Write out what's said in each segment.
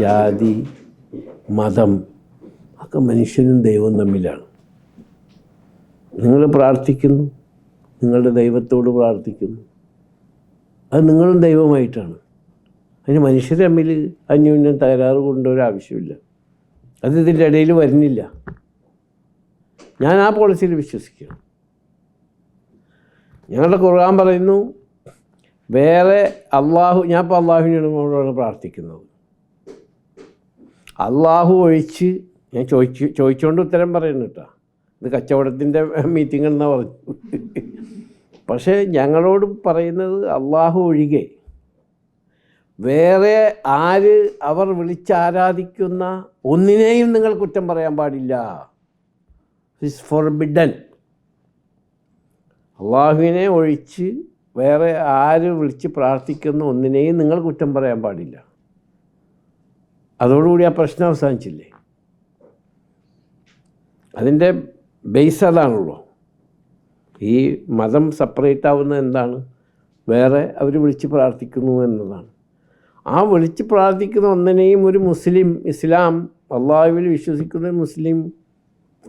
ജാതി മതം ഒക്കെ മനുഷ്യനും ദൈവവും തമ്മിലാണ്. നിങ്ങൾ പ്രാർത്ഥിക്കുന്നു നിങ്ങളുടെ ദൈവത്തോട് പ്രാർത്ഥിക്കുന്നു. അത് നിങ്ങളും ദൈവമായിട്ടാണ് അതിന് മനുഷ്യർ തമ്മിൽ അന്യോന്യം തകരാറ് കൊണ്ടൊരാവശ്യമില്ല അത് ഇതിന്റെ ഇടയിൽ വരുന്നില്ല. ഞാൻ ആ പോളിസിയിൽ വിശ്വസിക്കുന്നു ഞങ്ങളുടെ ഖുർആൻ പറയുന്നു വേറെ അള്ളാഹു ഞാൻ ഇപ്പോൾ അള്ളാഹുവിനോടാണ് പ്രാർത്ഥിക്കുന്നത്. അള്ളാഹു ഒഴിച്ച് ഞാൻ ചോദിച്ചു ചോദിച്ചുകൊണ്ട് ഉത്തരം പറയുന്നു കേട്ടോ ഇത് കച്ചവടത്തിന്റെ മീറ്റിംഗ് എന്നാ പറഞ്ഞു പക്ഷേ ഞങ്ങളോട് പറയുന്നത് അള്ളാഹു ഒഴികെ വേറെ ആര് അവർ വിളിച്ചാരാധിക്കുന്ന ഒന്നിനെയും നിങ്ങൾ കുറ്റം പറയാൻ പാടില്ല. ഇസ് ഫോർബിഡൻ അള്ളാഹുവിനെ ഒഴിച്ച് വേറെ ആര് വിളിച്ച് പ്രാർത്ഥിക്കുന്ന ഒന്നിനെയും നിങ്ങൾ കുറ്റം പറയാൻ പാടില്ല. അതോടുകൂടി ആ പ്രശ്നം അവസാനിച്ചില്ലേ? അതിന്റെ ബേസ് അതാണല്ലോ. ഈ മതം സെപ്പറേറ്റ് ആവുന്നത് എന്താണ്? വേറെ അവർ വിളിച്ച് പ്രാർത്ഥിക്കുന്നു എന്നതാണ്. ആ വിളിച്ച് പ്രാർത്ഥിക്കുന്ന ഒന്നിനെയും ഒരു മുസ്ലിം ഇസ്ലാം അള്ളാഹുവിൽ വിശ്വസിക്കുന്ന മുസ്ലിം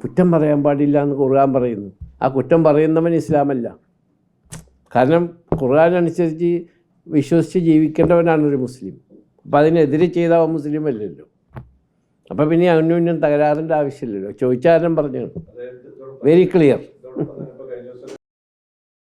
കുറ്റം പറയാൻ പാടില്ല എന്ന് ഖുർആൻ പറയുന്നു. ആ കുറ്റം പറയുന്നവൻ ഇസ്ലാമല്ല. കാരണം ഖുർആൻ അനുസരിച്ച് വിശ്വസിച്ച് ജീവിക്കേണ്ടവനാണ് ഒരു മുസ്ലിം. അപ്പം അതിനെതിരെ ചെയ്ത മുസ്ലിം അല്ലല്ലോ. അപ്പം പിന്നെ അന്യോന്യം തകരാറിന്റെ ആവശ്യമില്ലല്ലോ. ചോദിച്ചാലും പറഞ്ഞു വെരി ക്ലിയർ